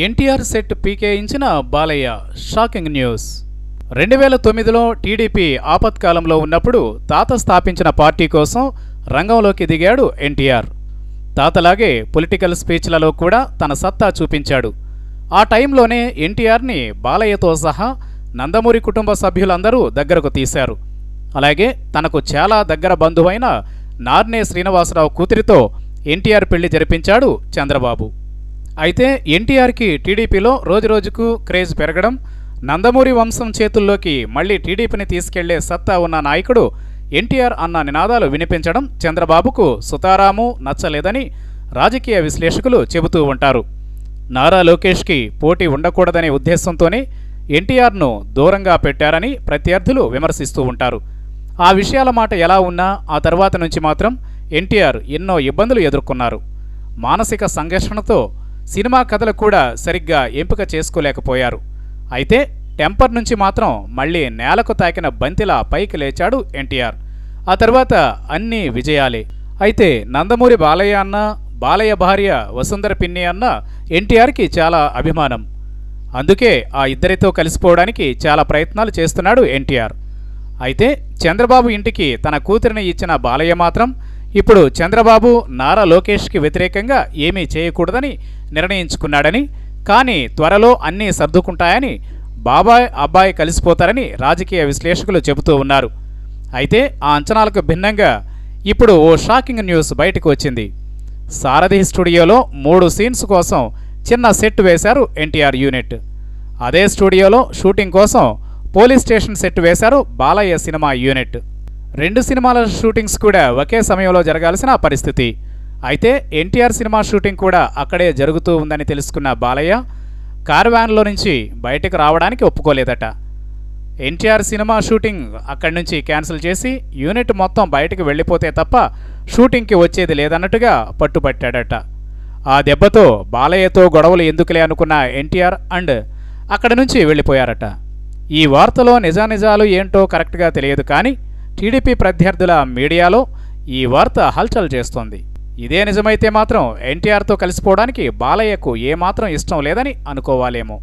NTR set పీకేయించిన Balayya shocking news. రెండు వేల తొమ్మిదిలో టీడీపీ ఆపత్కాలంలో ఉన్నప్పుడు తాత స్థాపించిన పార్టీ కోసం రంగంలోకి దిగాడు ఎన్టీఆర్. తాతలాగే పొలిటికల్ స్పీచ్లలో కూడా తన సత్తా చూపించాడు. ఆ టైంలోనే ఎన్టీఆర్ని బాలయ్యతో సహా నందమూరి కుటుంబ సభ్యులందరూ దగ్గరకు తీశారు. అలాగే తనకు చాలా దగ్గర బంధువైన నార్నే శ్రీనివాసరావు కూతురితో ఎన్టీఆర్ పెళ్ళి జరిపించాడు చంద్రబాబు. అయితే ఎన్టీఆర్కి టీడీపీలో రోజురోజుకు క్రేజ్ పెరగడం నందమూరి వంశం చేతుల్లోకి మళ్ళీ టీడీపీని తీసుకెళ్ళే సత్తా ఉన్న నాయకుడు ఎన్టీఆర్ అన్న నినాదాలు వినిపించడం చంద్రబాబుకు సుతారాము నచ్చలేదని రాజకీయ విశ్లేషకులు చెబుతూ ఉంటారు. నారా లోకేష్కి పోటీ ఉండకూడదనే ఉద్దేశంతోనే ఎన్టీఆర్ను దూరంగా పెట్టారని ప్రత్యర్థులు విమర్శిస్తూ ఉంటారు. ఆ విషయాల మాట ఎలా ఉన్నా ఆ తర్వాత నుంచి మాత్రం ఎన్టీఆర్ ఎన్నో ఇబ్బందులు ఎదుర్కొన్నారు. మానసిక సంఘర్షణతో సినిమా కథలు కూడా సరిగ్గా ఎంపిక చేసుకోలేకపోయారు. అయితే టెంపర్ నుంచి మాత్రం మళ్ళీ నేలకు తాకిన బంతిలా పైకి లేచాడు ఎన్టీఆర్. ఆ తర్వాత అన్నీ విజయాలే. అయితే నందమూరి బాలయ్య అన్న బాలయ్య భార్య వసుంధర పిన్ని అన్న ఎన్టీఆర్కి చాలా అభిమానం. అందుకే ఆ ఇద్దరితో కలిసిపోవడానికి చాలా ప్రయత్నాలు చేస్తున్నాడు ఎన్టీఆర్. అయితే చంద్రబాబు ఇంటికి తన కూతురిని ఇచ్చిన బాలయ్య మాత్రం ఇప్పుడు చంద్రబాబు నారా లోకేష్కి వ్యతిరేకంగా ఏమీ చేయకూడదని నిర్ణయించుకున్నాడని కానీ త్వరలో అన్నీ సర్దుకుంటాయని బాబాయ్ అబ్బాయి కలిసిపోతారని రాజకీయ విశ్లేషకులు చెబుతూ ఉన్నారు. అయితే ఆ అంచనాలకు భిన్నంగా ఇప్పుడు ఓ షాకింగ్ న్యూస్ బయటకు వచ్చింది. సారథి స్టూడియోలో మూడు సీన్స్ కోసం చిన్న సెట్ వేశారు ఎన్టీఆర్ యూనిట్. అదే స్టూడియోలో షూటింగ్ కోసం పోలీస్ స్టేషన్ సెట్ వేశారు బాలయ్య సినిమా యూనిట్. రెండు సినిమాల షూటింగ్స్ కూడా ఒకే సమయంలో జరగాల్సిన పరిస్థితి. అయితే ఎన్టీఆర్ సినిమా షూటింగ్ కూడా అక్కడే జరుగుతూ ఉందని తెలుసుకున్న బాలయ్య కార్వాన్లో నుంచి బయటకు రావడానికి ఒప్పుకోలేదట. ఎన్టీఆర్ సినిమా షూటింగ్ అక్కడి నుంచి క్యాన్సిల్ చేసి యూనిట్ మొత్తం బయటకు వెళ్ళిపోతే తప్ప షూటింగ్కి వచ్చేది లేదన్నట్టుగా పట్టుపట్టాడట. ఆ దెబ్బతో బాలయ్యతో గొడవలు ఎందుకులే అనుకున్న ఎన్టీఆర్ అండ్ అక్కడి నుంచి వెళ్ళిపోయారట. ఈ వార్తలో నిజానిజాలు ఏంటో కరెక్ట్గా తెలియదు కానీ టీడీపీ ప్రత్యర్థుల మీడియాలో ఈ వార్త హల్చల్ చేస్తోంది. ఇదే నిజమైతే మాత్రం ఎన్టీఆర్తో కలిసిపోవడానికి బాలయ్యకు ఏమాత్రం ఇష్టం లేదని అనుకోవాలేమో.